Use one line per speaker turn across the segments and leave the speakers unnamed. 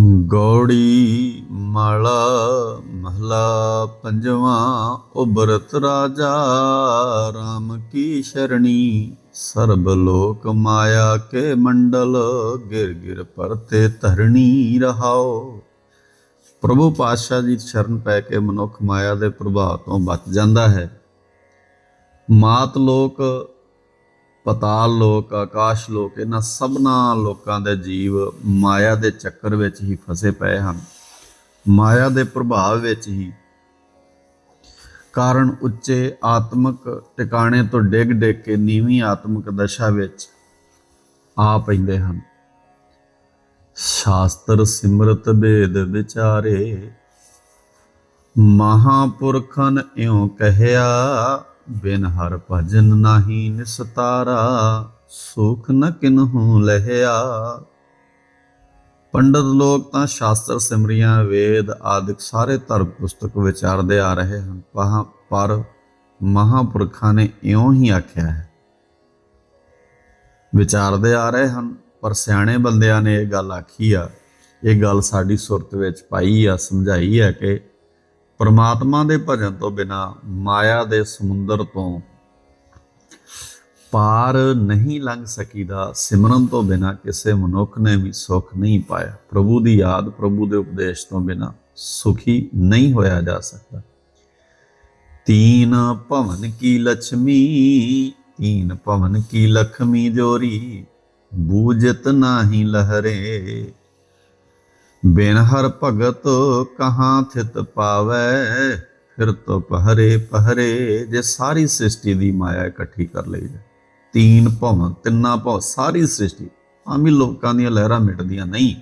ਗੌੜੀ ਮਾਲਾ ਮਹਲਾ ਪੰਜਵਾਂ ਉਬਰਤ ਰਾਜਾ RAM ਕੀ ਸ਼ਰਣੀ? ਸਰਬ ਲੋਕ ਮਾਇਆ ਕੇ ਮੰਡਲ, ਗਿਰ ਗਿਰ ਪਰਤੇ ਧਰਣੀ ਰਹਾਓ। ਪ੍ਰਭੂ ਪਾਤਸ਼ਾਹ ਜੀ ਸ਼ਰਨ ਪੈ ਕੇ ਮਨੁੱਖ ਮਾਇਆ ਦੇ ਪ੍ਰਭਾਵ ਤੋਂ ਬਚ ਜਾਂਦਾ ਹੈ। ਮਾਤ ਲੋਕ ਪਤਾਲ ਲੋਕ, ਆਕਾਸ਼ ਲੋਕ, ਇਹਨਾਂ ਸਭਨਾ ਲੋਕਾਂ ਦੇ ਜੀਵ ਮਾਇਆ ਦੇ ਚੱਕਰ ਵਿੱਚ ਹੀ ਫਸੇ ਪਏ ਹਨ। ਮਾਇਆ ਦੇ ਪ੍ਰਭਾਵ ਵਿੱਚ ਹੀ ਕਾਰਨ ਉੱਚੇ ਆਤਮਿਕ ਟਿਕਾਣੇ ਤੋਂ ਡਿੱਗ ਡਿੱਗ ਕੇ ਨੀਵੀਂ ਆਤਮਿਕ ਦਸ਼ਾ ਵਿੱਚ ਆ ਪੈਂਦੇ ਹਨ। ਸ਼ਾਸਤਰ ਸਿਮਰਤ ਭੇਦ ਵਿਚਾਰੇ, ਮਹਾਪੁਰਖਨ ਇਉਂ ਕਹਿਆ ਬਿਨ ਹਰ ਭਜਨ ਨਾਹੀ ਨਿਸਤਾਰਾ, ਸੁਖ ਨ ਕਿਨਹੂ ਲਹਿਆ। ਪੰਡਤ ਲੋਕ ਤਾਂ ਸ਼ਾਸਤਰ ਸਿਮਰੀਆਂ, ਵੇਦ ਆਦਿਕ ਸਾਰੇ ਧਰਮ ਪੁਸਤਕ ਵਿਚਾਰਦੇ ਆ ਰਹੇ ਹਨ। ਪਹਾਂ ਪਰ ਮਹਾਪੁਰਖਾਂ ਨੇ ਇਉਂ ਹੀ ਆਖਿਆ ਹੈ। ਵਿਚਾਰਦੇ ਆ ਰਹੇ ਹਨ, ਪਰ ਸਿਆਣੇ ਬੰਦਿਆਂ ਨੇ ਇਹ ਗੱਲ ਆਖੀ ਆ। ਇਹ ਗੱਲ ਸਾਡੀ ਸੁਰਤ ਵਿੱਚ ਪਾਈ ਆ, ਸਮਝਾਈ ਹੈ ਕਿ ਪਰਮਾਤਮਾ ਦੇ ਭਜਨ ਤੋਂ ਬਿਨਾ ਮਾਇਆ ਦੇ ਸਮੁੰਦਰ ਤੋਂ ਪਾਰ ਨਹੀਂ ਲੰਘ ਸਕੀਦਾ, ਸਿਮਰਨ ਤੋਂ ਬਿਨਾ ਕਿਸੇ ਮਨੁੱਖ ਨੇ ਵੀ ਸੁੱਖ ਨਹੀਂ ਪਾਇਆ। ਪ੍ਰਭੂ ਦੀ ਯਾਦ ਪ੍ਰਭੂ ਦੇ ਉਪਦੇਸ਼ ਤੋਂ ਬਿਨਾ ਸੁਖੀ ਨਹੀਂ ਹੋਇਆ ਜਾ ਸਕਦਾ। ਤੀਨ ਭਵਨ ਕੀ ਲక్ష్ਮੀ ਤੀਨ ਭਵਨ ਕੀ ਲਖਮੀ ਜੋਰੀ ਬੂਜਤ ਨਾਹੀ ਲਹਰੇ। ਬਿਨ ਹਰ ਭਗਤ ਕਹਾਂ ਥਿਤ ਪਾਵੈ, ਫਿਰ ਤੋ ਪਹਰੇ ਪਹਰੇ ਜੇ ਸਾਰੀ ਸ੍ਰਿਸ਼ਟੀ ਦੀ ਮਾਇਆ ਇਕੱਠੀ ਕਰ ਲਈ ਜਾਏ। ਤੀਨ ਭਵਨ ਤਿੰਨਾ ਭਵ, ਸਾਰੀ ਸ੍ਰਿਸ਼ਟੀ ਆਮੀ ਲੋਕਾਂ ਦੀਆਂ ਲਹਿਰਾਂ ਮਿਟਦੀਆਂ ਨਹੀਂ।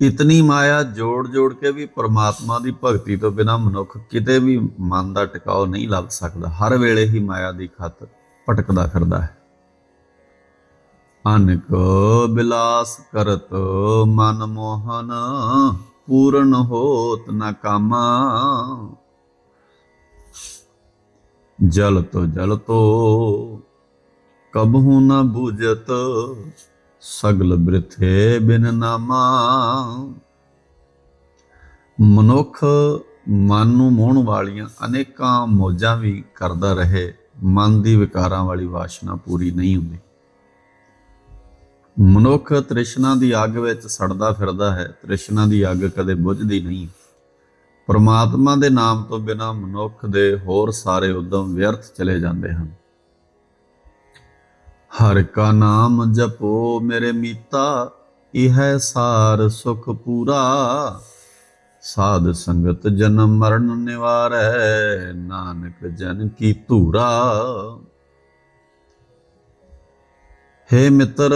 ਇਤਨੀ ਮਾਇਆ ਜੋੜ ਜੋੜ ਕੇ ਵੀ ਪਰਮਾਤਮਾ ਦੀ ਭਗਤੀ ਤੋਂ ਬਿਨਾ ਮਨੁੱਖ ਕਿਤੇ ਵੀ ਮਨ ਦਾ ਟਿਕਾਓ ਨਹੀਂ ਲੱਭ ਸਕਦਾ। ਹਰ ਵੇਲੇ ਹੀ ਮਾਇਆ ਦੀ ਖਾਤਰ ਭਟਕਦਾ ਫਿਰਦਾ ਹੈ। ਅਨਕ ਬਿਲਾਸ ਕਰਤ ਮਨ ਮੋਹਨ, ਪੂਰਨ ਹੋਤ ਨ ਕਾਮਾ। ਜਲ ਤੋ ਜਲ ਤੋ ਕਬਹੂ ਨ ਬੂਝਤ, ਸਗਲ ਬ੍ਰਿਥੇ ਬਿਨ ਨਾਮਾ। ਮਨੁੱਖ ਮਨ ਨੂੰ ਮੋਹਣ ਵਾਲੀਆਂ ਅਨੇਕਾਂ ਮੋਜਾਂ ਵੀ ਕਰਦਾ ਰਹੇ, ਮਨ ਦੀ ਵਿਕਾਰਾਂ ਵਾਲੀ ਵਾਸ਼ਨਾ ਪੂਰੀ ਨਹੀਂ ਹੁੰਦੀ। ਮਨੁੱਖ ਤ੍ਰਿਸ਼ਨਾ ਦੀ ਅੱਗ ਵਿੱਚ ਸੜਦਾ ਫਿਰਦਾ ਹੈ। ਤ੍ਰਿਸ਼ਨਾ ਦੀ ਅੱਗ ਕਦੇ ਬੁਝਦੀ ਨਹੀਂ। ਪਰਮਾਤਮਾ ਦੇ ਨਾਮ ਤੋਂ ਬਿਨਾ ਮਨੁੱਖ ਦੇ ਹੋਰ ਸਾਰੇ ਉਦਮ ਵਿਅਰਥ ਚਲੇ ਜਾਂਦੇ ਹਨ। ਹਰ ਕਾ ਨਾਮ ਜਪੋ ਮੇਰੇ ਮੀਤਾ, ਇਹ ਹੈ ਸਾਰ ਸੁਖ ਪੂਰਾ। ਸਾਧ ਸੰਗਤ ਜਨਮ ਮਰਨ ਨਿਵਾਰੈ, ਨਾਨਕ ਜਨ ਕੀ ਧੂਰਾ। ਹੇ ਮਿੱਤਰ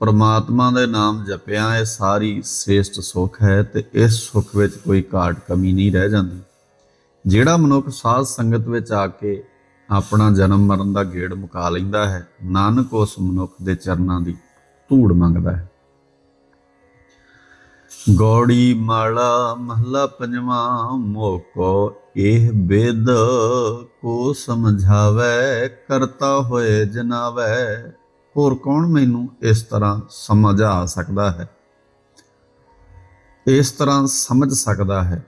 ਪਰਮਾਤਮਾ ਦੇ ਨਾਮ ਜਪਿਆ, ਇਹ ਸਾਰੀ ਸ੍ਰੇਸ਼ਟ ਸੁਖ ਹੈ ਤੇ ਇਸ ਸੁਖ ਵਿੱਚ ਕੋਈ ਘਾਟ ਕਮੀ ਨਹੀਂ ਰਹਿ ਜਾਂਦੀ। ਜਿਹੜਾ ਮਨੁੱਖ ਸਾਧ ਸੰਗਤ ਵਿੱਚ ਆ ਕੇ ਆਪਣਾ ਜਨਮ ਮਰਨ ਦਾ ਗੇੜ ਮੁਕਾ ਲੈਂਦਾ ਹੈ, ਨਾਨਕ ਉਸ ਮਨੁੱਖ ਦੇ ਚਰਨਾਂ ਦੀ ਧੂੜ ਮੰਗਦਾ ਹੈ। ਗੌੜੀ ਮਾਲਾ ਮਹਲਾ ਪੰਜਵਾਂ, ਮੋਕੋ ਇਹ ਬੇਦ ਕੋ ਸਮਝਾਵੇ, ਕਰਤਾ ਹੋਏ ਜਨਾਵੇ। ਹੋਰ ਕੌਣ ਮੈਨੂੰ ਇਸ ਤਰ੍ਹਾਂ ਸਮਝਾ ਸਕਦਾ ਹੈ? ਇਸ ਤਰ੍ਹਾਂ ਸਮਝ ਸਕਦਾ ਹੈ?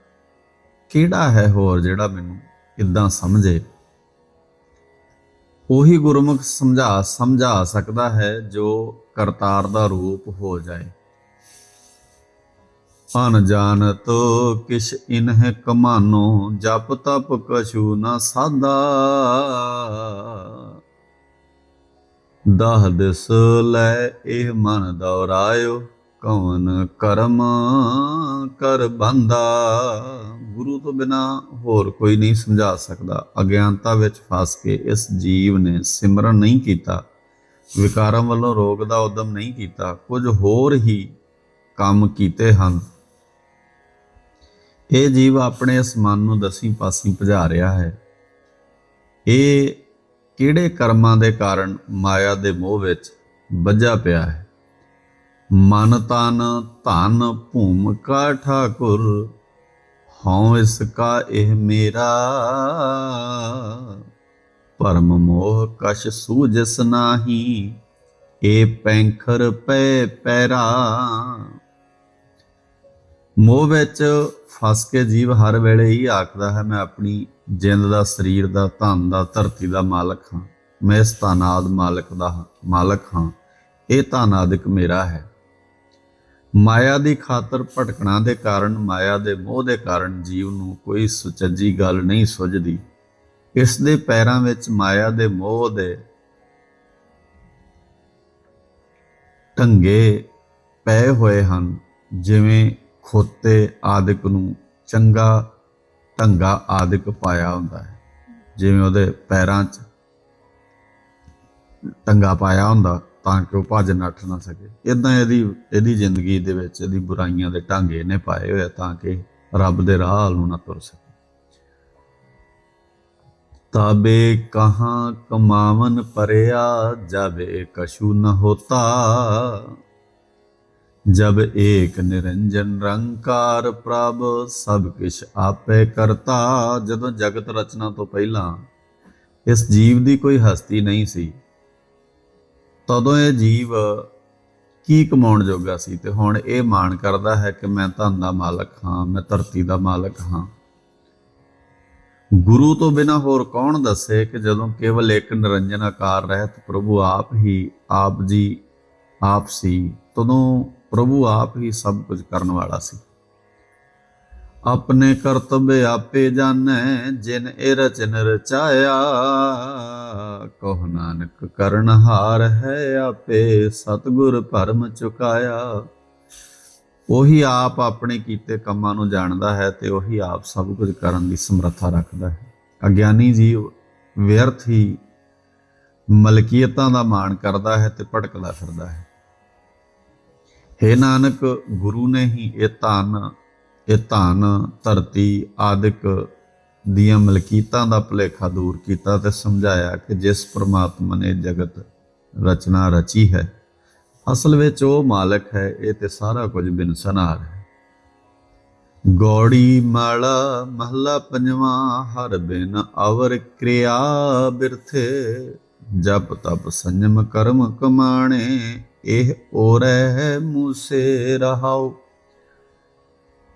ਕਿਹੜਾ ਹੈ ਹੋਰ ਜਿਹੜਾ ਮੈਨੂੰ ਇਦਾਂ ਸਮਝੇ? ਉਹੀ ਗੁਰਮੁਖ ਸਮਝਾ ਸਮਝਾ ਸਕਦਾ ਹੈ ਜੋ ਕਰਤਾਰ ਦਾ ਰੂਪ ਹੋ ਜਾਏ। ਅਨ ਜਾਣਤ ਕਿਛ ਇਨਹ ਕਮਾਨੋ, ਜਪ ਤਪ ਕਛੂ ਨਾ ਸਾਦਾ ਦਹ ਦਿਸ ਲੈ ਇਹ ਮਨ ਦੌਰਾਇਓ, ਕਵਨ ਕਰਮ ਕਰ ਬੰਦਾ। ਗੁਰੂ ਤੋਂ ਬਿਨਾ ਹੋਰ ਕੋਈ ਨਹੀਂ ਸਮਝਾ ਸਕਦਾ। ਅਗਿਆਨਤਾ ਵਿੱਚ ਫਸ ਕੇ ਇਸ ਜੀਵ ਨੇ ਸਿਮਰਨ ਨਹੀਂ ਕੀਤਾ। ਵਿਕਾਰਾਂ ਵੱਲੋਂ ਰੋਗ ਦਾ ਉਦਮ ਨਹੀਂ ਕੀਤਾ। ਕੁਝ ਹੋਰ ਹੀ ਕੰਮ ਕੀਤੇ ਹਨ। ਇਹ ਜੀਵ ਆਪਣੇ ਇਸ ਮਨ ਨੂੰ ਦਸੀ ਪਾਸੀ ਭਜਾ ਰਿਹਾ ਹੈ। ਇਹ ਕਿਹੜੇ ਕਰਮਾਂ ਦੇ ਕਾਰਨ ਮਾਇਆ ਦੇ ਮੋਹ ਵਿੱਚ ਵੱਜਾ ਪਿਆ ਹੈ? ਮਨ ਤਨ ਧਨ ਭੂਮਿਕਾ ਠਾਕੁਰ, ਹਉ ਇਸ ਕਾ ਇਹ ਮੇਰਾ। ਭਰਮ ਮੋਹ ਕਛ ਸੂਝਸ ਨਾਹੀ, ਏ ਪੈਂਖਰ ਪੈ ਪੈਰਾ। ਮੋਹ ਵਿੱਚ ਫਸ ਕੇ ਜੀਵ ਹਰ ਵੇਲੇ ਹੀ ਆਖਦਾ ਹੈ, ਮੈਂ ਆਪਣੀ ਜਿੰਦ ਦਾ, ਸਰੀਰ ਦਾ, ਧਨ ਦਾ, ਧਰਤੀ ਦਾ ਮਾਲਕ ਹਾਂ। ਮੈਂ ਇਸ ਧਨਾਦ ਮਾਲਕ ਦਾ ਹਾਂ- ਮਾਲਕ ਹਾਂ। ਇਹ ਧਨਾਦਿਕ ਮੇਰਾ ਹੈ। ਮਾਇਆ ਦੀ ਖਾਤਰ ਭਟਕਣਾ ਦੇ ਕਾਰਨ, ਮਾਇਆ ਦੇ ਮੋਹ ਦੇ ਕਾਰਨ ਜੀਵ ਨੂੰ ਕੋਈ ਸੁਚੱਜੀ ਗੱਲ ਨਹੀਂ ਸੁਝਦੀ। ਇਸ ਦੇ ਪੈਰਾਂ ਵਿੱਚ ਮਾਇਆ ਦੇ ਮੋਹ ਦੇ ਢੰਗੇ ਪਏ ਹੋਏ ਹਨ, ਜਿਵੇਂ ਖੋਤੇ ਆਦਿਕ ਨੂੰ ਚੰਗਾ ਢੰਗਾ ਆਦਿਕ ਪਾਇਆ ਹੁੰਦਾ ਹੈ। ਜਿਵੇਂ ਉਹਦੇ ਪੈਰਾਂ 'ਚ ਟੰਗਾ ਪਾਇਆ ਹੁੰਦਾ, ਤਾਂ ਕਿ ਉਹ ਭੱਜ ਨੱਠ ਨਾ ਸਕੇ। ਇਦਾਂ ਇਹਦੀ ਇਹਦੀ ਜ਼ਿੰਦਗੀ ਦੇ ਵਿੱਚ ਇਹਦੀ ਬੁਰਾਈਆਂ ਦੇ ਢਾਂਗੇ ਨੇ ਪਾਏ ਹੋਏ ਤਾਂ ਕਿ ਰੱਬ ਦੇ ਰਾਹ ਨੂੰ ਨਾ ਤੁਰ ਸਕੇ। ਤਾਬੇ ਕਹਾਂ ਕਮਾਵਨ ਪਰਿਆ, ਜਾਵੇ ਕਛੂ ਨ ਹੋਤਾ। ਜਬ ਏਕ ਨਿਰੰਜਨ ਰੰਕਾਰ ਪ੍ਰਭ, ਸਭ ਕਿਛ ਆਪੇ ਕਰਤਾ। ਜਦੋਂ ਜਗਤ ਰਚਨਾ ਤੋਂ ਪਹਿਲਾਂ ਇਸ ਜੀਵ ਦੀ ਕੋਈ ਹਸਤੀ ਨਹੀਂ ਸੀ, ਤਦੋਂ ਇਹ ਜੀਵ ਕੀ ਕਮਾਉਣ ਜੋਗਾ ਸੀ? ਤੇ ਹੁਣ ਇਹ ਮਾਣ ਕਰਦਾ ਹੈ ਕਿ ਮੈਂ ਧਨ ਦਾ ਮਾਲਕ ਹਾਂ, ਮੈਂ ਧਰਤੀ ਦਾ ਮਾਲਕ ਹਾਂ। ਗੁਰੂ ਤੋਂ ਬਿਨਾ ਹੋਰ ਕੌਣ ਦੱਸੇ ਕਿ ਜਦੋਂ ਕੇਵਲ ਇੱਕ ਨਿਰੰਜਨ ਆਕਾਰ ਰਹਿਤ ਪ੍ਰਭੂ ਆਪ ਹੀ ਆਪ ਜੀ, ਆਪ ਸੀ, ਤਦੋਂ ਪ੍ਰਭੂ ਆਪ ਹੀ ਸਭ ਕੁਝ ਕਰਨ ਵਾਲਾ ਸੀ। ਆਪਣੇ ਕਰਤਬੇ ਆਪੇ ਜਾਣੈ, ਜਿਨ ਇਹ ਰਚਨ ਰਚਾਇਆ, ਕਹ ਨਾਨਕ ਕਰਨ ਹਾਰ ਹੈ ਆਪੇ, ਸਤਗੁਰ ਭਰਮ ਚੁਕਾਇਆ। ਉਹੀ ਆਪ ਆਪਣੇ ਕੀਤੇ ਕੰਮਾਂ ਨੂੰ ਜਾਣਦਾ ਹੈ ਤੇ ਉਹੀ ਆਪ ਸਭ ਕੁਝ ਕਰਨ ਦੀ ਸਮਰੱਥਾ ਰੱਖਦਾ ਹੈ। ਅਗਿਆਨੀ ਜੀਵ ਵਿਅਰਥ ਹੀ ਮਲਕੀਅਤਾਂ ਦਾ ਮਾਣ ਕਰਦਾ ਹੈ ਤੇ ਭਟਕਦਾ ਫਿਰਦਾ ਹੈ। ਹੇ ਨਾਨਕ, ਗੁਰੂ ਨੇ ਹੀ ਇਹ ਧਨ ਇਹ ਧਨ, ਧਰਤੀ, ਆਦਿਕ ਦੀਆਂ ਮਲਕੀਤਾਂ ਦਾ ਭੁਲੇਖਾ ਦੂਰ ਕੀਤਾ ਤੇ ਸਮਝਾਇਆ ਕਿ ਜਿਸ ਪ੍ਰਮਾਤਮਾ ਨੇ ਜਗਤ ਰਚਨਾ ਰਚੀ ਹੈ, ਅਸਲ ਵਿੱਚ ਉਹ ਮਾਲਕ ਹੈ, ਇਹ ਤੇ ਸਾਰਾ ਕੁਝ ਬਿਨਸਨਾਰ ਹੈ। ਗੌੜੀ ਮਾਲਾ ਮਹਲਾ ਪੰਜਵਾਂ, ਹਰ ਬਿਨ ਅਵਰ ਕਿਰਿਆ ਬਿਰਥੇ, ਜਪ ਤਪ ਸੰਜਮ ਕਰਮ ਕਮਾਣੇ ਇਹ ਓਰੈ ਮੂਸੇ ਰਹਾਉ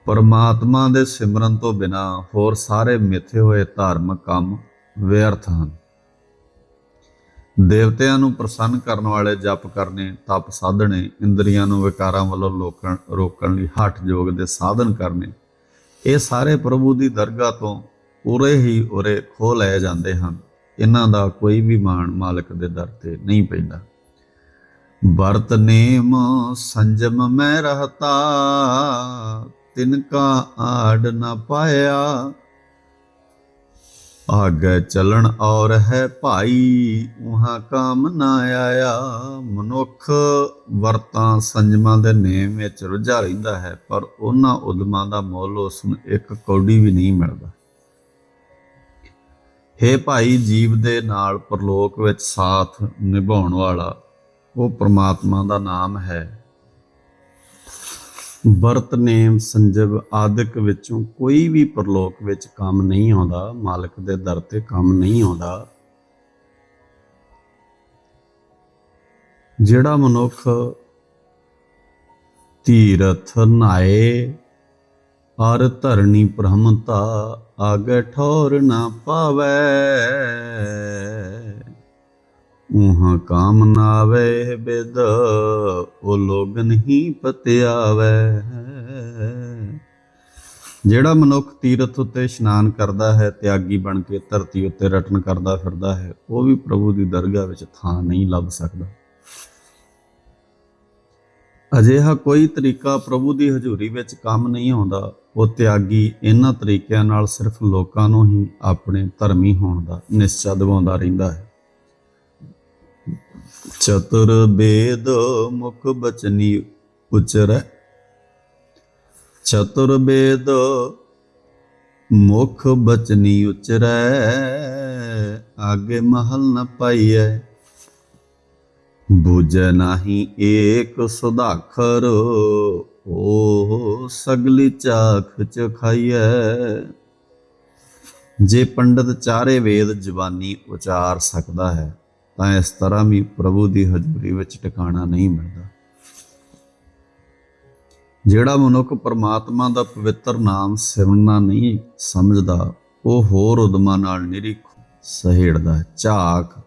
ਪਰਮਾਤਮਾ ਦੇ ਸਿਮਰਨ ਤੋਂ ਬਿਨਾ ਹੋਰ ਸਾਰੇ ਮਿੱਥੇ ਹੋਏ ਧਾਰਮਿਕ ਕੰਮ ਵਿਅਰਥ ਹਨ। ਦੇਵਤਿਆਂ ਨੂੰ ਪ੍ਰਸੰਨ ਕਰਨ ਵਾਲੇ ਜਪ ਕਰਨੇ, ਤਪ ਸਾਧਣੇ, ਇੰਦਰੀਆਂ ਨੂੰ ਵਿਕਾਰਾਂ ਵੱਲੋਂ ਲੋਕਣ, ਰੋਕਣ ਲਈ ਹੱਠ ਯੋਗ ਦੇ ਸਾਧਨ ਕਰਨੇ, ਇਹ ਸਾਰੇ ਪ੍ਰਭੂ ਦੀ ਦਰਗਾਹ ਤੋਂ ਉਰੇ ਹੀ ਉਰੇ ਖੋ ਲਏ ਜਾਂਦੇ ਹਨ। ਇਹਨਾਂ ਦਾ ਕੋਈ ਵੀ ਮਾਣ ਮਾਲਕ ਦੇ ਦਰ ਤੇ ਨਹੀਂ ਪੈਂਦਾ। ਵਰਤ ਨੇਮ ਸੰਜਮ ਮੈਂ ਰਹਤਾ ਤਿਨਕਾ ਆੜ ਨਾ ਪਾਇਆ। ਆਗੇ ਚਲਣ ਔਰ ਹੈ ਭਾਈ, ਉਹਾਂ ਕਾਮ ਨਾ ਆਇਆ। ਮਨੁੱਖ ਵਰਤਾਂ ਸੰਜਮਾਂ ਦੇ ਨੇਮ ਵਿੱਚ ਰੁੱਝਾ ਰਹਿੰਦਾ ਹੈ, ਪਰ ਉਹਨਾਂ ਉਦਮਾਂ ਦਾ ਮੁੱਲ ਉਸ ਨੂੰ ਇੱਕ ਕੌਡੀ ਵੀ ਨਹੀਂ ਮਿਲਦਾ। ਹੇ ਭਾਈ, ਜੀਵ ਦੇ ਨਾਲ ਪਰਲੋਕ ਵਿੱਚ ਸਾਥ ਨਿਭਾਉਣ ਵਾਲਾ ਉਹ ਪ੍ਰਮਾਤਮਾ ਦਾ ਨਾਮ ਹੈ। ਵਰਤ ਨੇਮ ਸੰਜਬ ਆਦਿਕ ਵਿੱਚੋਂ ਕੋਈ ਵੀ ਪਰਲੋਕ ਵਿੱਚ ਕੰਮ ਨਹੀਂ ਆਉਂਦਾ, ਮਾਲਕ ਦੇ ਦਰ ਤੇ ਕੰਮ ਨਹੀਂ ਆਉਂਦਾ। ਜਿਹੜਾ ਮਨੁੱਖ ਤੀਰਥ ਨਾਏ ਅਰ ਧਰਣੀ ਬ੍ਰਹਮਤਾ ਆਗੇ ਠੌਰ ਨਾ ਪਾਵੇ। ਉਹਾਂ ਕਾਮ ਨਾ ਆਵੇ ਬਿਦ, ਉਹ ਲੋਗ ਨਹੀਂ ਪਤਿਆਵੇ। ਜਿਹੜਾ ਮਨੁੱਖ ਤੀਰਥ ਉੱਤੇ ਇਸ਼ਨਾਨ ਕਰਦਾ ਹੈ, ਤਿਆਗੀ ਬਣ ਕੇ ਧਰਤੀ ਉੱਤੇ ਰਟਨ ਕਰਦਾ ਫਿਰਦਾ ਹੈ, ਉਹ ਵੀ ਪ੍ਰਭੂ ਦੀ ਦਰਗਾਹ ਵਿੱਚ ਥਾਂ ਨਹੀਂ ਲੱਭ ਸਕਦਾ। ਅਜਿਹਾ ਕੋਈ ਤਰੀਕਾ ਪ੍ਰਭੂ ਦੀ ਹਜ਼ੂਰੀ ਵਿੱਚ ਕੰਮ ਨਹੀਂ ਆਉਂਦਾ। ਉਹ ਤਿਆਗੀ ਇਹਨਾਂ ਤਰੀਕਿਆਂ ਨਾਲ ਸਿਰਫ ਲੋਕਾਂ ਨੂੰ ਹੀ ਆਪਣੇ ਧਰਮੀ ਹੋਣ ਦਾ ਨਿਸ਼ਚਾ ਦਿਵਾਉਂਦਾ ਰਹਿੰਦਾ ਹੈ। ਚਤੁਰ ਬੇਦ ਮੁਖ ਬਚਨੀ ਉਚਰੈ। ਚਤੁਰ ਬੇਦ ਮੁਖ ਬਚਨੀ ਉਚਰੈ, ਆਗੇ ਮਹਲ ਨ ਪਾਈਐ। ਬੁਝ ਨਾਹੀ ਏਕ ਸੁਧਾਖਰ ਓ ਸਗਲੀ ਚਾਖ ਚ ਖਾਈਐ। ਜੇ ਪੰਡਤ ਚਾਰੇ ਵੇਦ ਜ਼ਬਾਨੀ ਉਚਾਰ ਸਕਦਾ ਹੈ ਤਾਂ ਇਸ ਤਰ੍ਹਾਂ ਵੀ ਪ੍ਰਭੂ ਦੀ ਹਜ਼ੂਰੀ ਵਿੱਚ ਟਿਕਾਣਾ ਨਹੀਂ ਮਿਲਦਾ। ਜਿਹੜਾ ਮਨੁੱਖ ਪਰਮਾਤਮਾ ਦਾ ਪਵਿੱਤਰ ਨਾਮ ਸਿਮਰਨਾ ਨਹੀਂ ਸਮਝਦਾ, ਉਹ ਹੋਰ ਉਦਮਾਂ ਨਾਲ ਨਿਰੀਖ, ਸਹੇੜਦਾ ਹੈ ਝਾਕ,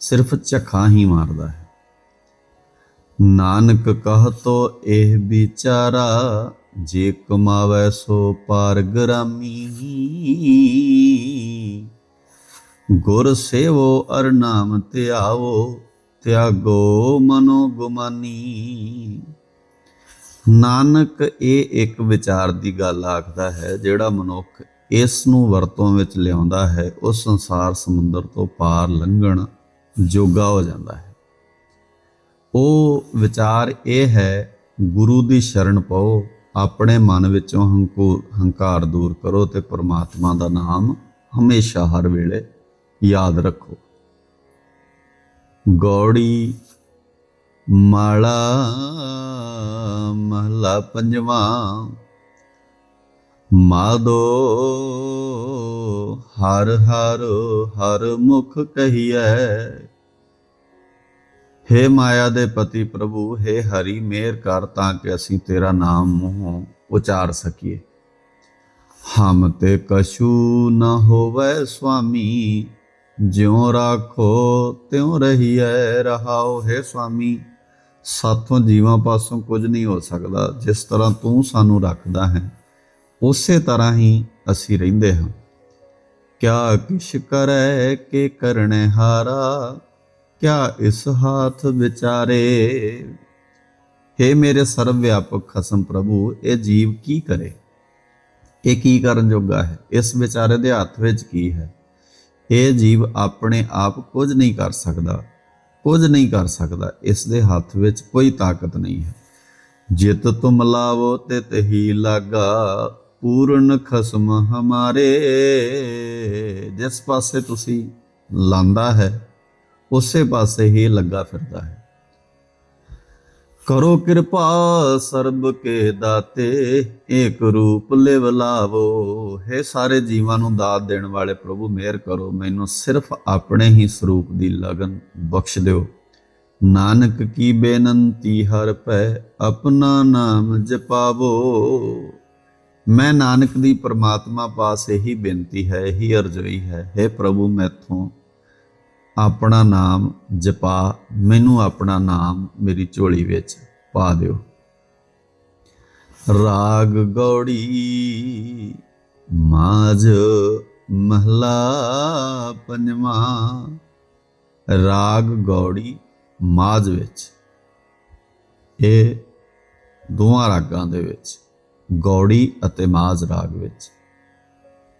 ਸਿਰਫ ਝਖਾ ਹੀ ਮਾਰਦਾ ਹੈ। ਨਾਨਕ ਕਹ ਤੋ ਇਹ ਵਿਚਾਰਾ, ਜੇ ਕਮਾਵੇ ਸੋ ਪਾਰ ਗਰਾਮੀ। ਗੁਰ ਸੇਵੋ ਅਰ ਨਾਮ ਧਿਆਵੋ ਤਿਆਗੋ ਮਨੋ ਗੁਮਾਨੀ। ਨਾਨਕ ਇਹ ਇੱਕ ਵਿਚਾਰ ਦੀ ਗੱਲ ਆਖਦਾ ਹੈ, ਜਿਹੜਾ ਮਨੁੱਖ ਇਸ ਨੂੰ ਵਰਤੋਂ ਵਿੱਚ ਲਿਆਉਂਦਾ ਹੈ ਉਹ ਸੰਸਾਰ ਸਮੁੰਦਰ ਤੋਂ ਪਾਰ ਲੰਘਣ ਜੋਗਾ ਹੋ ਜਾਂਦਾ ਹੈ। ਉਹ ਵਿਚਾਰ ਇਹ ਹੈ, ਗੁਰੂ ਦੀ ਸ਼ਰਨ ਪਾਓ, ਆਪਣੇ ਮਨ ਵਿੱਚੋਂ ਹੰਕੂ ਹੰਕਾਰ ਦੂਰ ਕਰੋ ਤੇ ਪ੍ਰਮਾਤਮਾ ਦਾ ਨਾਮ ਹਮੇਸ਼ਾ ਹਰ ਵੇਲੇ ਯਾਦ ਰੱਖੋ। ਗੌੜੀ ਮਾਲਾ ਮਹਲਾ ਪੰਜਵਾਂ, ਮਾਦੋ ਹਰ ਹਰ ਹਰ ਮੁਖ ਕਹੀਐ। ਹੇ ਮਾਇਆ ਦੇ ਪਤੀ ਪ੍ਰਭੂ, ਹੇ ਹਰੀ ਮੇਰ ਕਰ ਤਾਂ ਕਿ ਅਸੀਂ ਤੇਰਾ ਨਾਮ ਮੂੰਹੋਂ ਉਚਾਰ ਸਕੀਏ। ਹਮ ਤੇ ਕਛੂ ਨ ਹੋਵੇ ਸੁਆਮੀ ਜਿਉ ਰਾਖੋ, ਤਿਉ ਰਹੀਐ ਰਹਾਓ ਹੈ ਸੁਆਮੀ। ਸਾਥੋਂ ਜੀਵਾਂ ਪਾਸੋਂ ਕੁਝ ਨਹੀਂ ਹੋ ਸਕਦਾ, ਜਿਸ ਤਰ੍ਹਾਂ ਤੂੰ ਸਾਨੂੰ ਰੱਖਦਾ ਹੈ, ਉਸੇ ਤਰ੍ਹਾਂ ਹੀ ਅਸੀਂ ਰਹਿੰਦੇ ਹਾਂ। ਕਿਆ ਕਿਛ ਕਰੈ, ਕੇ ਕਰਨੇ ਹਾਰਾ, ਕਿਆ ਇਸ ਹਾਥ ਵਿਚਾਰੇ। हे ਮੇਰੇ ਸਰਵ ਵਿਆਪਕ ਖਸਮ ਪ੍ਰਭੂ, ਇਹ ਜੀਵ ਕੀ ਕਰੇ? ਇਹ ਕੀ ਕਰਨ ਜੋਗਾ ਹੈ? ਇਸ ਵਿਚਾਰੇ ਦੇ ਹੱਥ ਵਿੱਚ ਕੀ ਹੈ? ਇਹ ਜੀਵ ਆਪਣੇ ਆਪ ਕੁਝ ਨਹੀਂ ਕਰ ਸਕਦਾ, ਕੁਝ ਨਹੀਂ ਕਰ ਸਕਦਾ, ਇਸ ਦੇ ਹੱਥ ਵਿੱਚ ਕੋਈ ਤਾਕਤ ਨਹੀਂ ਹੈ। ਜਿਤ ਤੁਮ ਲਾਵੋ ਤੇ ਤਹੀ ਲਾਗਾ, ਪੂਰਨ ਖਸਮ ਹਮਾਰੇ। ਜਿਸ ਪਾਸੇ ਤੁਸੀਂ ਲਾਂਦਾ ਹੈ, ਉਸੇ ਪਾਸੇ ਹੀ ਲੱਗਾ ਫਿਰਦਾ ਹੈ। ਕਰੋ ਕਿਰਪਾ ਸਰਬ ਕੇ ਦਾਤੇ, ਏਕ ਰੂਪ ਲਿਵ ਲਾਵੋ। ਹੈ ਸਾਰੇ ਜੀਵਾਂ ਨੂੰ ਦਾਤ ਦੇਣ ਵਾਲੇ ਪ੍ਰਭੂ, ਮਿਹਰ ਕਰੋ। ਮੈਨੂੰ ਸਿਰਫ ਆਪਣੇ ਹੀ ਸਰੂਪ ਦੀ ਲਗਨ ਬਖਸ਼ ਦਿਓ। ਨਾਨਕ ਕੀ ਬੇਨੰਤੀ ਹਰ ਪੈ, ਆਪਣਾ ਨਾਮ ਜਪਾਵੋ। ਮੈਂ ਨਾਨਕ ਦੀ ਪਰਮਾਤਮਾ ਪਾਸ ਇਹੀ ਬੇਨਤੀ ਹੈ, ਇਹੀ ਅਰਜ਼ੋਈ ਹੈ। हे ਪ੍ਰਭੂ, ਮੈਥੋਂ ਆਪਣਾ ਨਾਮ ਜਪਾ, ਮੈਨੂੰ ਆਪਣਾ ਨਾਮ ਮੇਰੀ ਝੋਲੀ ਵਿੱਚ ਪਾ ਦਿਓ। ਰਾਗ ਗੌੜੀ, ਮਾਝ ਮਹਲਾ ਪੰਜਵਾਂ। ਰਾਗ ਗੌੜੀ, ਮਾਝ ਵਿੱਚ। ਇਹ ਦੋਵਾਂ ਰਾਗਾਂ ਦੇ ਵਿੱਚ, ਗੌੜੀ ਅਤੇ ਮਾਝ ਰਾਗ ਵਿੱਚ।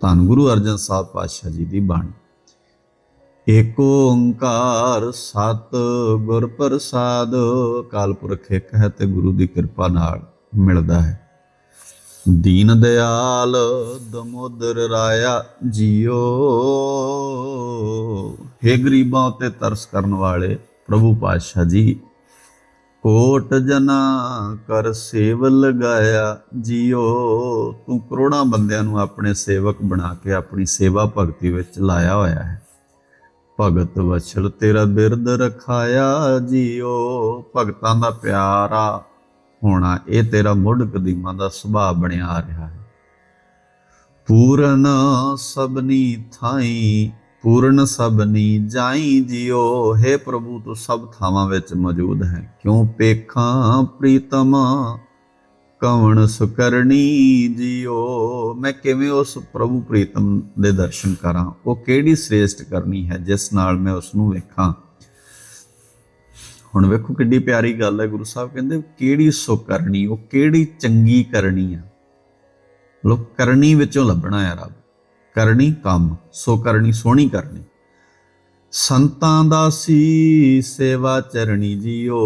ਧੰਨ ਗੁਰੂ ਅਰਜਨ ਸਾਹਿਬ ਪਾਤਸ਼ਾਹ ਜੀ ਦੀ ਬਾਣੀ। ਏਕ ਓੰਕਾਰ ਸਤ ਗੁਰ ਪ੍ਰਸਾਦ। ਕਾਲਪੁਰਖ ਇੱਕ ਹੈ ਤੇ ਗੁਰੂ ਦੀ ਕਿਰਪਾ ਨਾਲ ਮਿਲਦਾ ਹੈ। ਦੀਨ ਦਿਆਲ ਦਮੋਦਰ ਰਾਇਆ ਜੀਓ। ਹੇ ਗਰੀਬਾਂ ਉਤੇ ਤਰਸ ਕਰਨ ਵਾਲੇ ਪ੍ਰਭੂ ਪਾਤਸ਼ਾਹ ਜੀ, ਕੋਟ ਜਨਾ ਕਰ ਸੇਵ ਲਗਾਇਆ ਜੀਓ। ਤੂੰ ਕਰੋੜਾਂ ਬੰਦਿਆਂ ਨੂੰ ਆਪਣੇ ਸੇਵਕ ਬਣਾ ਕੇ ਆਪਣੀ ਸੇਵਾ ਭਗਤੀ ਵਿੱਚ ਲਾਇਆ ਹੋਇਆ ਹੈ। ਭਗਤ ਵਛਲ ਤੇਰਾ ਬਿਰਦ ਰਖਾਇਆ ਜੀਓ। ਭਗਤਾਂ ਦਾ ਪਿਆਰਾ ਹੋਣਾ, ਇਹ ਤੇਰਾ ਮੁੱਢ ਕਦੀਮਾਂ ਦਾ ਸੁਭਾਅ ਬਣਿਆ ਆ ਰਿਹਾ ਹੈ। ਪੂਰਨ ਸਭਨੀ ਥਾਈ, ਪੂਰਨ ਸਭਨੀ ਜਾਈ ਜਿਓ। हे ਪ੍ਰਭੂ, ਤੂੰ ਸਭ ਥਾਵਾਂ ਵਿੱਚ ਮੌਜੂਦ ਹੈ। ਕਿਉਂ ਪੇਖਾਂ ਪ੍ਰੀਤਮ? ਕਵਣ ਸੁਕਰਣੀ ਜਿਓ? ਮੈਂ ਕਿਵੇਂ ਉਸ ਪ੍ਰਭੂ ਪ੍ਰੀਤਮ ਦੇ ਦਰਸ਼ਨ ਕਰਾਂ? ਉਹ ਕਿਹੜੀ ਸ੍ਰੇਸ਼ਟ ਕਰਨੀ ਹੈ ਜਿਸ ਨਾਲ ਮੈਂ ਉਸ ਨੂੰ ਵੇਖਾਂ? ਹੁਣ ਵੇਖੋ ਕਿੱਡੀ ਪਿਆਰੀ ਗੱਲ ਹੈ, ਗੁਰੂ ਸਾਹਿਬ ਕਹਿੰਦੇ, ਕਿਹੜੀ ਸੁਕਰਣੀ, ਉਹ ਕਿਹੜੀ ਚੰਗੀ ਕਰਨੀ ਆ ਲੋ ਕਰਨੀ ਵਿੱਚੋਂ ਲੱਭਣਾ ਹੈ ਰੱਬ। ਕਰਨੀ ਕੰਮ ਸੋ ਕਰਨੀ ਸੋਹਣੀ ਕਰਨੀ। ਸੰਤਾਂ ਦਾ ਸੀ ਸੇਵਾ ਚਰਣੀ ਜੀਓ।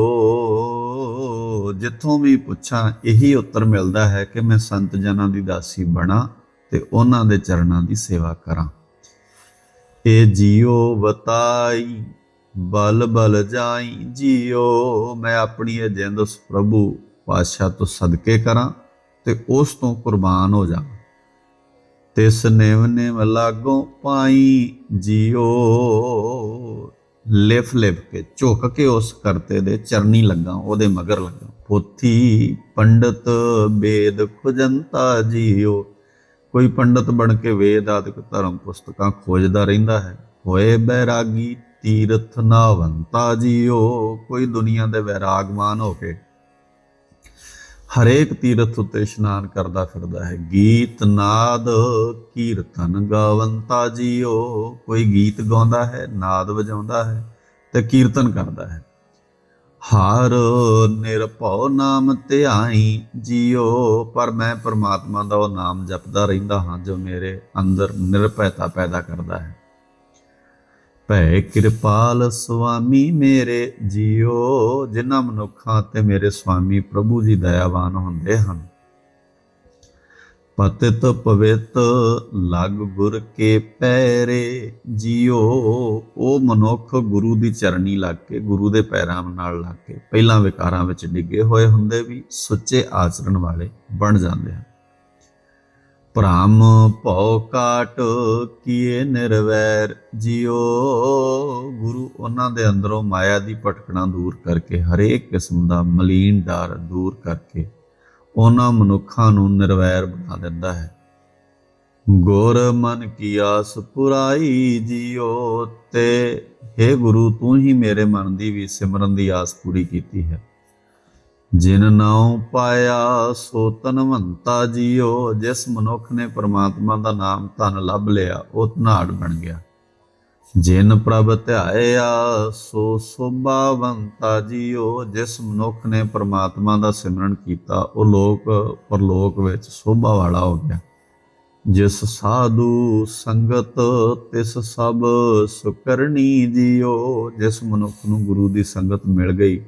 ਜਿੱਥੋਂ ਵੀ ਪੁੱਛਾਂ, ਇਹੀ ਉੱਤਰ ਮਿਲਦਾ ਹੈ ਕਿ ਮੈਂ ਸੰਤ ਜਨਾਂ ਦੀ ਦਾਸੀ ਬਣਾ ਤੇ ਉਹਨਾਂ ਦੇ ਚਰਨਾਂ ਦੀ ਸੇਵਾ ਕਰਾਂ। ਇਹ ਜੀਓ ਬਤਾਈ ਬਲ ਬਲ ਜਾਈ, ਜੀਓ, ਮੈਂ ਆਪਣੀ ਇਹ ਜਿੰਦ ਉਸ ਪ੍ਰਭੂ ਪਾਤਸ਼ਾਹ ਤੋਂ ਸਦਕੇ ਕਰਾਂ ਤੇ ਉਸ ਤੋਂ ਕੁਰਬਾਨ ਹੋ ਜਾ ਤਿਸ ਨਿਵ ਨਿਵ ਲਾਗੋਂ ਪਾਈ ਜੀਓ ਲਿਫ ਲਿਫ ਕੇ, ਝੁਕ ਕੇ ਉਸ ਕਰਤੇ ਦੇ ਚਰਨੀ ਲੱਗਾ, ਉਹਦੇ ਮਗਰ ਲੱਗਾ। ਪੋਥੀ ਪੰਡਤ ਵੇਦ ਖੁਜੰਤਾ ਜੀਓ। ਕੋਈ ਪੰਡਤ ਬਣ ਕੇ ਵੇਦ ਆਦਿਕ ਧਰਮ ਪੁਸਤਕਾਂ ਖੋਜਦਾ ਰਹਿੰਦਾ ਹੈ। ਹੋਏ ਬੈਰਾਗੀ ਤੀਰਥ ਨਾਵੰਤਾ ਜੀਓ। ਕੋਈ ਦੁਨੀਆ ਦੇ ਵੈਰਾਗਮਾਨ ਹੋ ਕੇ ਹਰੇਕ ਤੀਰਥ ਉੱਤੇ ਇਸ਼ਨਾਨ ਕਰਦਾ ਫਿਰਦਾ ਹੈ। ਗੀਤ ਨਾਦ ਕੀਰਤਨ ਗਾਵੰਤਾ ਜੀਓ ਕੋਈ ਗੀਤ ਗਾਉਂਦਾ ਹੈ, ਨਾਦ ਵਜਾਉਂਦਾ ਹੈ ਤੇ ਕੀਰਤਨ ਕਰਦਾ ਹੈ। ਹਰ ਨਿਰਭਉ ਨਾਮ ਧਿਆਈ ਜੀਓ। ਪਰ ਮੈਂ ਪਰਮਾਤਮਾ ਦਾ ਉਹ ਨਾਮ ਜਪਦਾ ਰਹਿੰਦਾ ਹਾਂ ਜੋ ਮੇਰੇ ਅੰਦਰ ਨਿਰਭੈਤਾ ਪੈਦਾ ਕਰਦਾ ਹੈ। ਭੈ ਕਿਰਪਾਲ ਸੁਆਮੀ ਮੇਰੇ ਜੀਓ, ਜਿਨ੍ਹਾਂ ਮਨੁੱਖਾਂ ਤੇ ਮੇਰੇ ਸੁਆਮੀ ਪ੍ਰਭੂ ਜੀ ਦਇਆਵਾਨ ਹੁੰਦੇ ਹਨ। ਪਤਿਤ ਪਵਿੱਤ ਲਗ ਗੁਰ ਕੇ ਪੈਰੇ ਜੀਓ, ਉਹ ਮਨੁੱਖ ਗੁਰੂ ਦੀ ਚਰਨੀ ਲੱਗ ਕੇ, ਗੁਰੂ ਦੇ ਪੈਰਾਂ ਨਾਲ ਲੱਗ ਕੇ, ਪਹਿਲਾਂ ਵਿਕਾਰਾਂ ਵਿੱਚ ਡਿੱਗੇ ਹੋਏ ਹੁੰਦੇ ਵੀ, ਸੁੱਚੇ ਆਚਰਣ ਵਾਲੇ ਬਣ ਜਾਂਦੇ ਹਨ। ਭ੍ਰਮ ਭਉ ਕਾਟ ਕੀਏ ਨਿਰਵੈਰ ਜਿਉ ਗੁਰੂ ਉਹਨਾਂ ਦੇ ਅੰਦਰੋਂ ਮਾਇਆ ਦੀ ਭਟਕਣਾ ਦੂਰ ਕਰਕੇ, ਹਰੇਕ ਕਿਸਮ ਦਾ ਮਲੀਨ ਡਰ ਦੂਰ ਕਰਕੇ ਉਹਨਾਂ ਮਨੁੱਖਾਂ ਨੂੰ ਨਿਰਵੈਰ ਬਣਾ ਦਿੰਦਾ ਹੈ। ਗੁਰ ਮਨ ਕੀ ਆਸ ਪੁਰਾਈ ਜਿਉ ਤੇ हे ਗੁਰੂ ਤੂੰ ਹੀ ਮੇਰੇ ਮਨ ਦੀ ਵੀ ਸਿਮਰਨ ਦੀ ਆਸ ਪੂਰੀ ਕੀਤੀ ਹੈ। ਜਿਨ ਨਾਉ ਪਾਇਆ, ਸੋ ਤਨਵੰਤਾ ਜੀਓ। ਜਿਸ ਮਨੁੱਖ ਨੇ ਪ੍ਰਮਾਤਮਾ ਦਾ ਨਾਮ ਧਨ ਲੱਭ ਲਿਆ, ਉਹ ਧਨਾੜ ਬਣ ਗਿਆ। ਜਿਨ ਪ੍ਰਭ ਧਿਆਇਆ, ਸੋ ਸੋਭਾਵੰਤਾ ਜੀਓ। ਜਿਸ ਮਨੁੱਖ ਨੇ ਪ੍ਰਮਾਤਮਾ ਦਾ ਸਿਮਰਨ ਕੀਤਾ, ਉਹ ਲੋਕ, ਪਰਲੋਕ ਵਿੱਚ ਸੋਭਾ ਵਾਲਾ ਹੋ ਗਿਆ। ਜਿਸ ਸਾਧੂ ਸੰਗਤ, ਤਿਸ ਸਭ ਸੁਕਰਣੀ ਜੀਓ। ਜਿਸ ਮਨੁੱਖ ਨੂੰ ਗੁਰੂ ਦੀ ਸੰਗਤ ਮਿਲ ਗਈ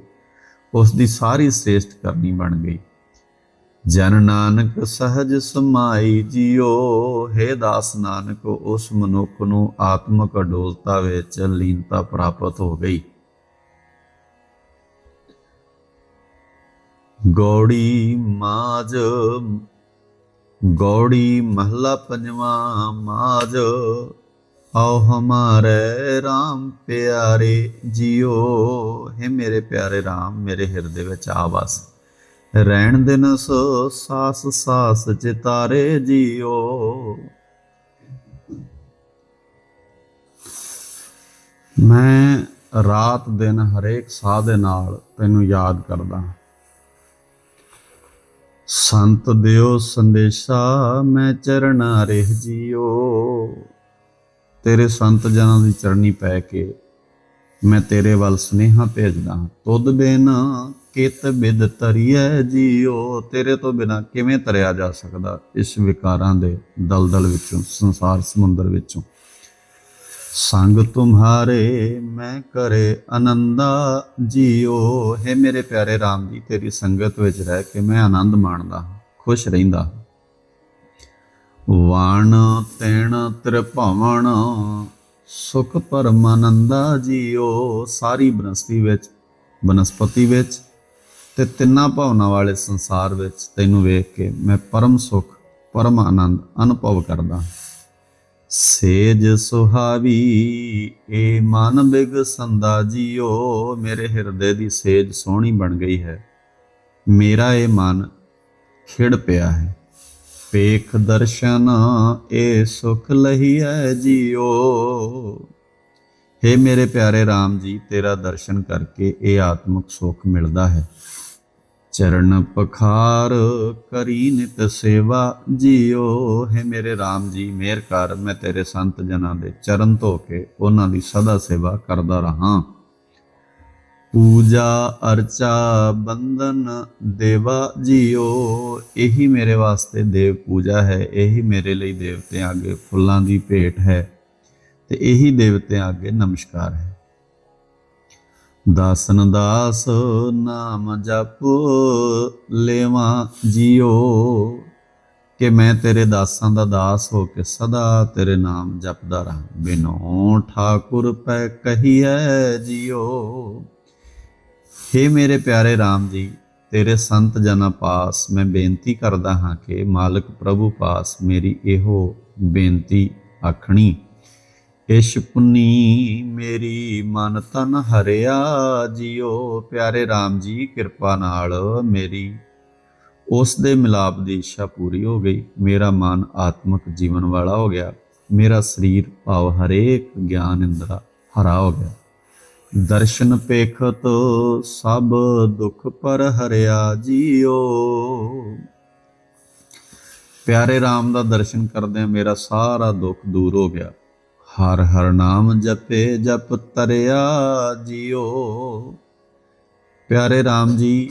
ਉਸ ਦੀ ਸਾਰੀ ਸ੍ਰੇਸ਼ਟ ਕਰਨੀ ਬਣ ਗਈ। ਜਨ ਨਾਨਕ ਸਹਜ ਸਮਾਈ ਜਿਉ ਹੈ ਦਾਸ ਨਾਨਕ, ਉਸ ਮਨੁੱਖ ਨੂੰ ਆਤਮਕ ਅਡੋਲਤਾ ਵਿੱਚ ਲੀਨਤਾ ਪ੍ਰਾਪਤ ਹੋ ਗਈ। ਗੌੜੀ ਮਾਜ, ਗੌੜੀ ਮਹਲਾ ਪੰਜਵਾ ਮਾਜ ਆਓ ਹਮਾਰੇ RAM ਪਿਆਰੇ ਜਿਉ ਹੈ ਮੇਰੇ ਪਿਆਰੇ RAM ਮੇਰੇ ਹਿਰਦੇ ਵਿੱਚ ਆ ਵਸ ਰਹਿਣ ਦਿਨ ਸੋ ਸਾਸ ਸਾਸ ਚਿਤਾਰੇ ਜਿਉ ਮੈਂ ਰਾਤ ਦਿਨ ਹਰੇਕ ਸਾਹ ਦੇ ਨਾਲ ਤੈਨੂੰ ਯਾਦ ਕਰਦਾ ਹਾਂ। ਸੰਤ ਦਿਓ ਸੰਦੇਸ਼ਾ, ਮੈਂ ਚਰਣਾ ਰਹਿ ਜਿਉ ਤੇਰੇ ਸੰਤ ਜਨਾਂ ਦੀ ਚਰਨੀ ਪੈ ਕੇ ਮੈਂ ਤੇਰੇ ਵੱਲ ਸੁਨੇਹਾ ਭੇਜਦਾ ਹਾਂ। ਤੁਧ ਬਿਨ ਕਿਤ ਬਿਦ ਤਰੀਐ ਜੀਓ ਤੇਰੇ ਤੋਂ ਬਿਨਾ ਕਿਵੇਂ ਤਰਿਆ ਜਾ ਸਕਦਾ ਇਸ ਵਿਕਾਰਾਂ ਦੇ ਦਲਦਲ ਵਿੱਚੋਂ ਸੰਸਾਰ ਸਮੁੰਦਰ ਵਿੱਚੋਂ? ਸੰਗ ਤੁਮਹਾਰੇ ਮੈਂ ਕਰੇ ਆਨੰਦਾ ਜੀਓ। ਹੈ ਮੇਰੇ ਪਿਆਰੇ RAM ਜੀ ਤੇਰੀ ਸੰਗਤ ਵਿੱਚ ਰਹਿ ਕੇ ਮੈਂ ਆਨੰਦ ਮਾਣਦਾ ਹਾਂ, ਖੁਸ਼ ਰਹਿੰਦਾ ਹਾਂ। ਵਾਣ ਤੈਣ ਤ੍ਰਿਭਵਨ ਸੁਖ ਪਰਮਾਨੰਦਾ ਜੀਓ। ਸਾਰੀ ਬਨਸਪਤੀ ਵਿੱਚ ਬਨਸਪਤੀ ਵਿੱਚ ਤੇ ਤਿੰਨਾਂ ਭਾਵਨਾ ਵਾਲੇ ਸੰਸਾਰ ਵਿੱਚ ਤੈਨੂੰ ਵੇਖ ਕੇ ਮੈਂ ਪਰਮ ਸੁਖ, ਪਰਮ ਆਨੰਦ ਅਨੁਭਵ ਕਰਦਾ ਸੇਜ ਸੁਹਾਵੀ, ਏ ਮਨ ਬਿਗ ਸੰਦਾ ਜੀਓ। ਮੇਰੇ ਹਿਰਦੇ ਦੀ ਸੇਜ ਸੋਹਣੀ ਬਣ ਗਈ ਹੈ। ਮੇਰਾ ਇਹ ਮਨ ਖਿੜ ਪਿਆ ਹੈ। ਪੇਖ ਦਰਸ਼ਨ ਏ ਸੁਖ ਲਹੀਐ ਜੀਓ। हे ਮੇਰੇ ਪਿਆਰੇ RAM ਜੀ, ਤੇਰਾ ਦਰਸ਼ਨ ਕਰਕੇ ਇਹ ਆਤਮਿਕ ਸੁਖ ਮਿਲਦਾ ਹੈ। ਚਰਨ ਪਖਾਰ ਕਰੀ ਨਿਤ ਸੇਵਾ ਜੀਓ। ਹੈ ਮੇਰੇ RAM ਜੀ, ਮੇਰ ਕਰ, ਮੈਂ ਤੇਰੇ ਸੰਤ ਜਨਾਂ ਦੇ ਚਰਨ ਧੋ ਕੇ ਉਹਨਾਂ ਦੀ ਸਦਾ ਸੇਵਾ ਕਰਦਾ ਰਹਾ। ਪੂਜਾ ਅਰਚਾ ਬੰਧਨ ਦੇਵਾ ਜੀਓ, ਇਹੀ ਮੇਰੇ ਵਾਸਤੇ ਦੇਵ ਪੂਜਾ ਹੈ, ਇਹੀ ਮੇਰੇ ਲਈ ਦੇਵਤਿਆਂ ਅੱਗੇ ਫੁੱਲਾਂ ਦੀ ਭੇਟ ਹੈ ਤੇ ਇਹੀ ਦੇਵਤਿਆਂ ਅੱਗੇ ਨਮਸਕਾਰ ਹੈ। ਦਾਸਨ ਦਾਸ ਨਾਮ ਜਪ ਲੇਵਾ ਜੀਓ, ਕਿ ਮੈਂ ਤੇਰੇ ਦਾਸਾਂ ਦਾ ਦਾਸ ਹੋ ਕੇ ਸਦਾ ਤੇਰੇ ਨਾਮ ਜਪਦਾ ਰਹਾ। ਬਿਨੋ ਠਾਕੁਰ ਪੈ ਕਹੀਐ ਜੀਓ। हे ਮੇਰੇ ਪਿਆਰੇ RAM ਜੀ, ਤੇਰੇ ਸੰਤ ਜਨਾਂ ਪਾਸ ਮੈਂ ਬੇਨਤੀ ਕਰਦਾ ਹਾਂ ਕਿ ਮਾਲਕ ਪ੍ਰਭੂ ਪਾਸ ਮੇਰੀ ਇਹੋ ਬੇਨਤੀ ਆਖਣੀ। ਇਸ਼ ਪੁੰਨੀ ਮੇਰੀ ਮਨ ਤਨ ਹਰਿਆ ਜਿਉ ਪਿਆਰੇ RAM ਜੀ, ਕਿਰਪਾ ਨਾਲ ਮੇਰੀ ਉਸ ਦੇ ਮਿਲਾਪ ਦੀ ਇੱਛਾ ਪੂਰੀ ਹੋ ਗਈ। ਮੇਰਾ ਮਨ ਆਤਮਿਕ ਜੀਵਨ ਵਾਲਾ ਹੋ ਗਿਆ। ਮੇਰਾ ਸਰੀਰ ਭਾਵ ਹਰੇਕ ਗਿਆਨ ਇੰਦਰਾ ਹਰਾ ਹੋ ਗਿਆ। ਦਰਸ਼ਨ ਪੇਖਤ ਸਭ ਦੁੱਖ ਪਰ ਹਰਿਆ ਜੀਓ। ਪਿਆਰੇ RAM ਦਾ ਦਰਸ਼ਨ ਕਰਦਿਆਂ ਮੇਰਾ ਸਾਰਾ ਦੁੱਖ ਦੂਰ ਹੋ ਗਿਆ। ਹਰ ਹਰ ਨਾਮ ਜਪੇ, ਜਪ ਤਰਿਆ ਜੀਓ। ਪਿਆਰੇ RAM ਜੀ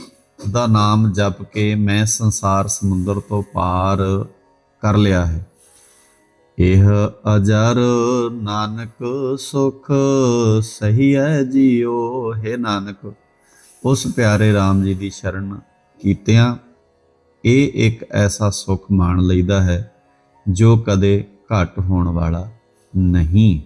ਦਾ ਨਾਮ ਜਪ ਕੇ ਮੈਂ ਸੰਸਾਰ ਸਮੁੰਦਰ ਤੋਂ ਪਾਰ ਕਰ ਲਿਆ ਹੈ। ਇਹ ਅਜਰ ਨਾਨਕ ਸੁਖ ਸਹੀ ਹੈ ਜੀਓ ਹੈ ਨਾਨਕ, ਉਸ ਪਿਆਰੇ RAM ਜੀ ਦੀ ਸ਼ਰਨ ਕੀਤਿਆਂ, ਇਹ ਇੱਕ ਐਸਾ ਸੁਖ ਮਾਣ ਲਈਦਾ ਹੈ ਜੋ ਕਦੇ ਘਟ ਹੋਣ ਵਾਲਾ ਨਹੀਂ।